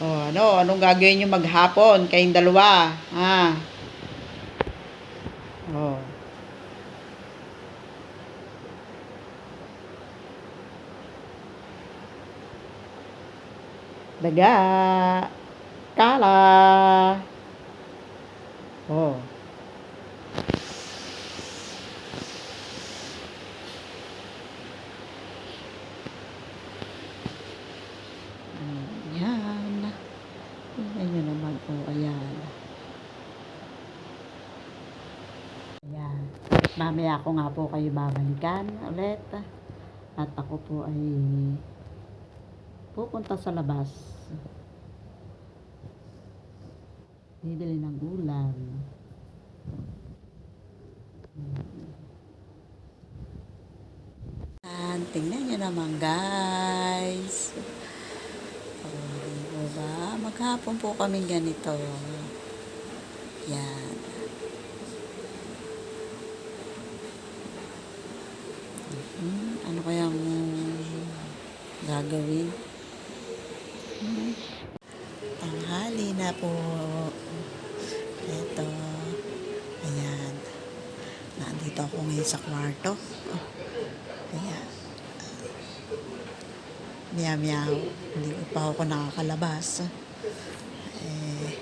Oh, ano, anong gagawin nyo maghapon kayong dalawa? Ha? Oh. Daga. Kala. Oh. Ayan. Tingnan nyo naman. Oh, ayan. Ayan. Mamaya ko nga po kayo babalikan ulit. At ako po ay pupunta sa labas. Bibili ng ulam. Ayan, tingnan nyo naman guys. Oh, di ba? Maghapon po kami ganito. Yan. Ano kayang gagawin? Hmm. Tanghali na po. Ito. Ayan. Nandito ako ngayon sa kwarto. Ayan. Meow meow. Hindi pa ako nakakalabas. Eh,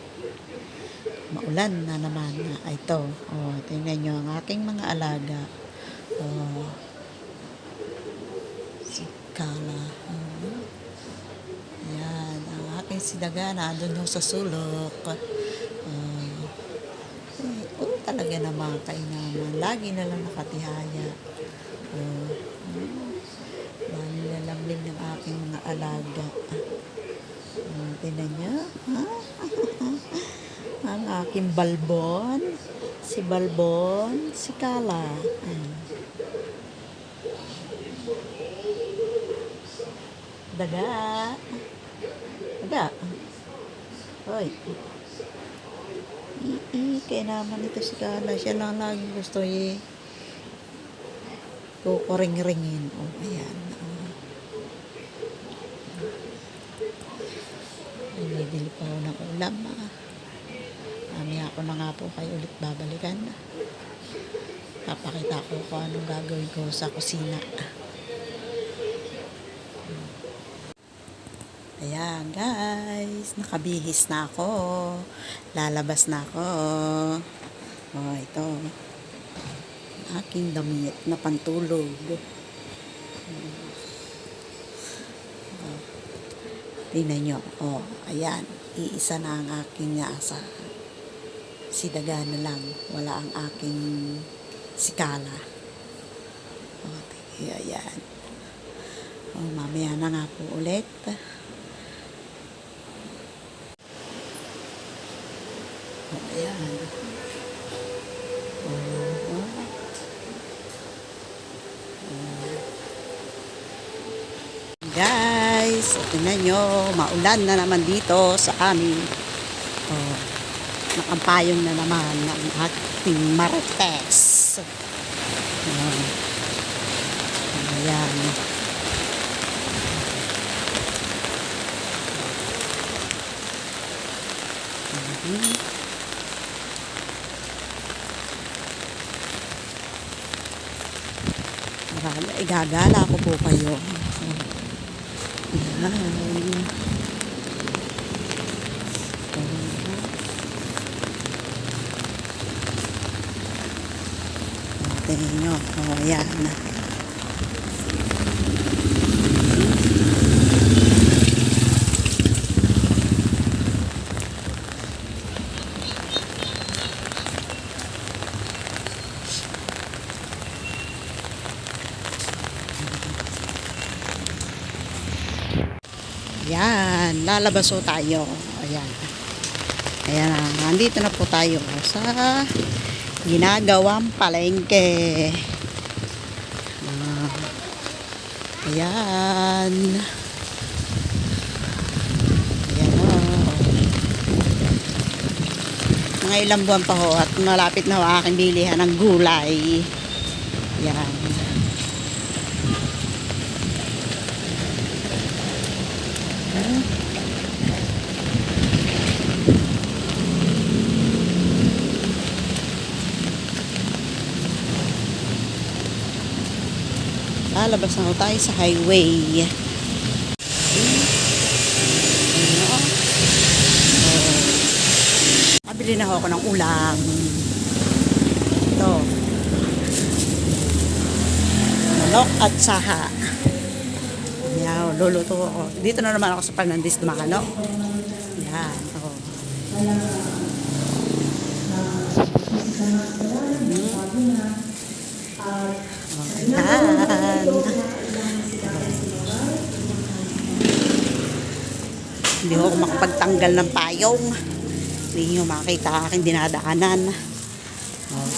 maulan na naman na ito. Oh, tingnan nyo ang aking mga alaga. Oh, ang aking sidaga na doon sa sulok. Oh, eh, talaga naman kainaman. Lagi na lang nakatihaya. Oh, hmm. Nilalamig ng aking mga alaga. Hmm, tinan niya. Ha? Ang aking balbon. Si Balbon. Si Kala. Daga. Daga. Hoy. Ii, kaya naman ito si Kala. Siya lang lagi gusto eh. Kukuring-ringin. Oh, ayan. Oh. Bibili pa ako ng ulam. Ah. Mamaya ako na nga po kayo ulit babalikan. Papakita ko kung anong gagawin ko sa kusina. Ayan guys, nakabihis na ako. Lalabas na ako. Oh, ito. Aking damit na pantulog. Oh. Tingnan nyo. Oh, ayan. Iisa na ang aking asa. Si Daga na lang. Wala ang aking sikala. Oh, ayan. Oh, mamaya na nga po ulit. Ayan. Guys, tingnan nyo, maulan na naman dito sa amin. Oh, nakampayong na naman ang ating marites. Oh, ayan. Mhm. Marami, igagala ko po kayo. Ayan. Tingnan nyo. O, oh, ayan. Ayan, lalabas tayo. Ayan. Ayan na, nandito na po tayo sa ginagawang palengke. Ah, ayan. Ayan o. Mga ilang buwan pa ho at malapit na ho aking bilihan ng gulay. Ayan. Lalabas na tayo sa highway. Pabili na ako ng ulam. Ito. Manok at saha. Yan, luluto ako. Dito na naman ako sa Fernandez Dumakano. Yan, ako. Ayan. Hindi ako makapagtanggal ng payong. Hindi nyo makita aking dinadaanan. Oh.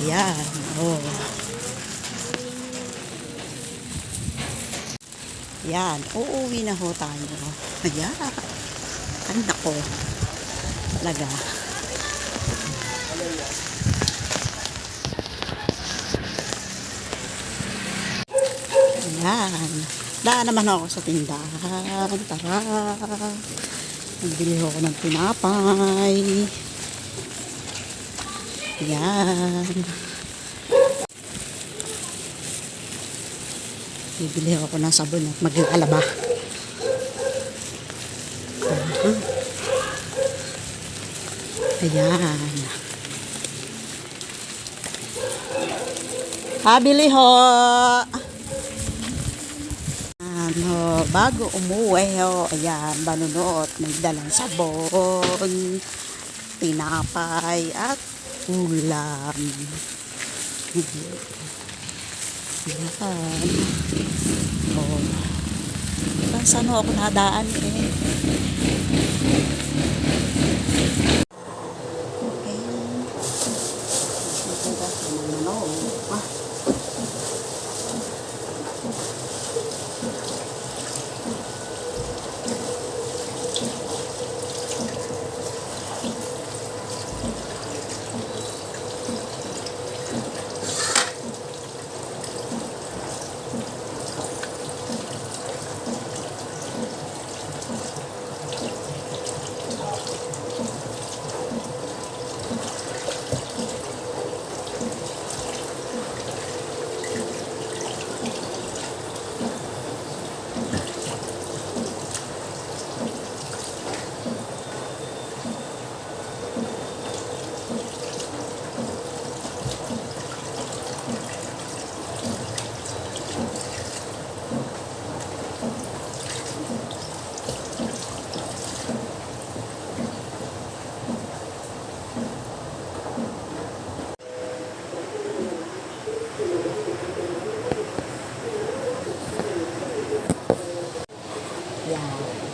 Ayan. Oh. Uuwi na ho tayo. Ayan. Ay, nako. Talaga. Ayan. Daan naman ako sa tindahan. Tara. Nagbili ako ng tinapay. Ayan. Bibili ako ng sabon at maglalaba. Ayan. Habili ho. Ano, bago umuwi ho, ayan, banunot, may dalang sabon, tinapay, at ulam. Ayan. Oh. Saan ho ako nadaan eh? Thank you.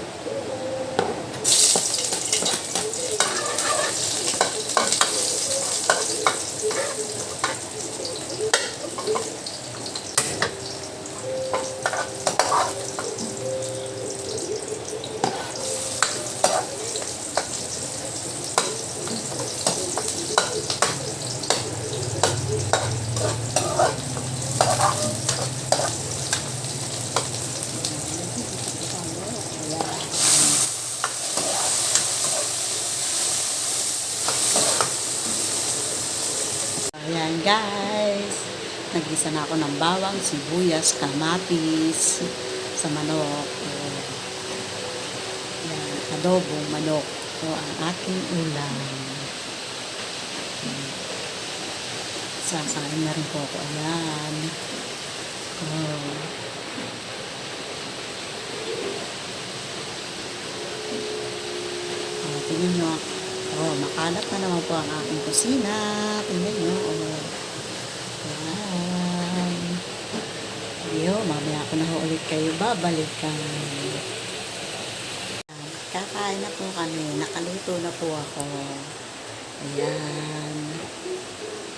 Guys. Nagisa na ako ng bawang, sibuyas, kamatis sa manok. Ayan, adobong manok. O ang aking ulam. Sasain na rin po ako. Ayan. Oh. Oh, tingnan nyo. Oh, makalat na naman po ang aking kusina. Tingnan nyo. Oh. Ayan. Yo, mamaya ko na ho ulit kayo babalikan. Kakain na po kami. Nakaluto na po ako. Ayan.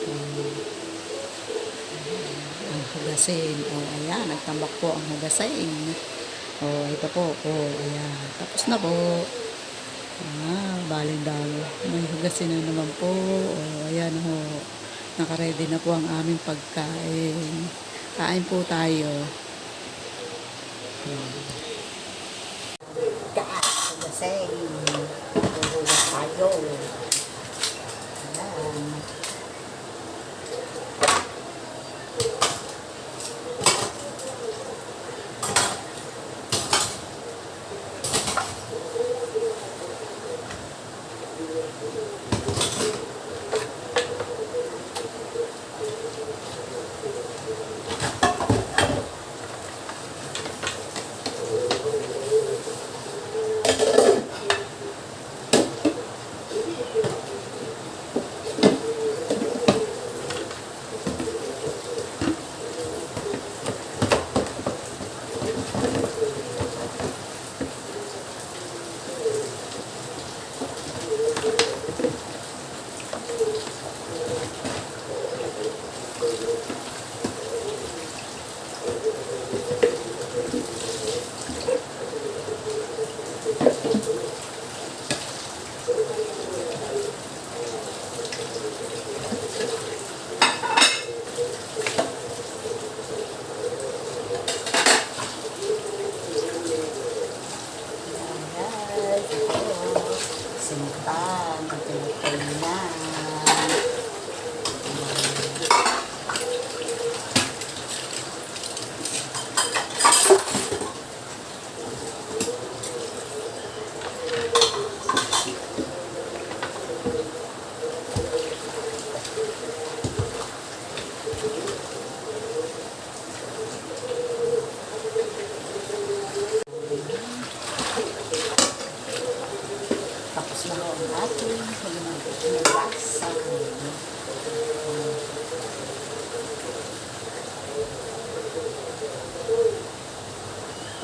Ayan. Ang hugasin. Oh, ayan. Nagtambak po ang hugasin. Oh, ito po. Oh, ayan. Tapos na po. Ah, baling dalo. May hugasin na naman po. O, ayan ho. Nakaready na po ang aming pagkain. Kain po tayo. Hmm.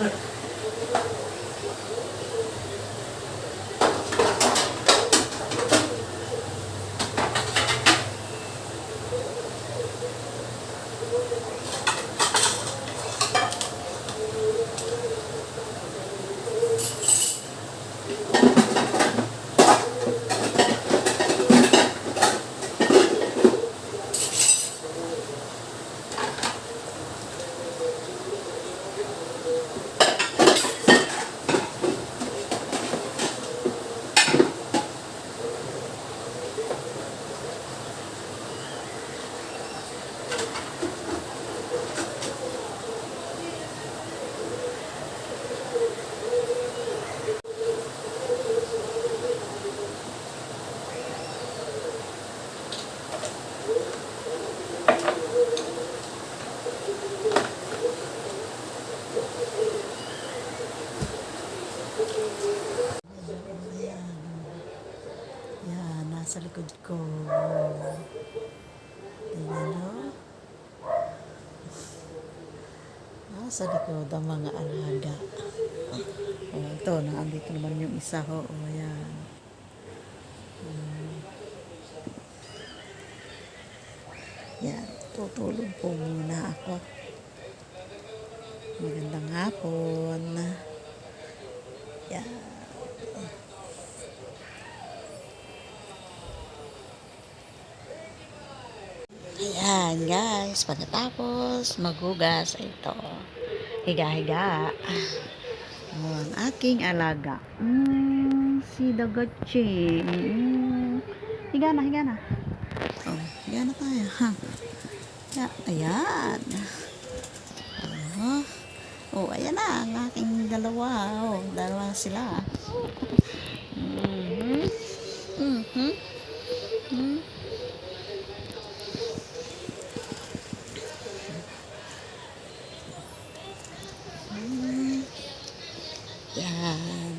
哎 likod ko. Tingnan nyo. Nasa likod ang mga alaga. Oh, ito, naandito naman yung isa ko. Oh, ayan. Hmm. Yan, tutulog po muna ako. Magandang hapon. Yan. Ayan, guys. Pagkatapos maghugas, ito. Higa-higa. Ang aking alaga. Mm, si Dagachi. Mm, higa na, higa na. Oh, higa na tayo. Ha? Ya, ayan. Oh, oh, ayan na. Ang aking dalawa. Oh, dalawa sila. Mhm. Mhm. Mhm. Hmm. Yan.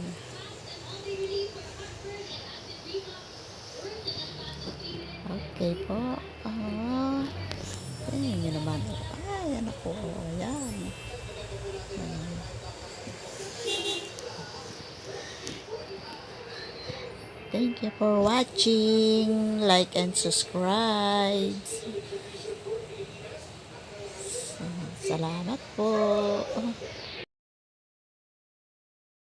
Okay po. Oh. Ayan yun naman. Ay, po. Ayan. Ayan. Thank you for watching. Like and subscribe. Salamat po.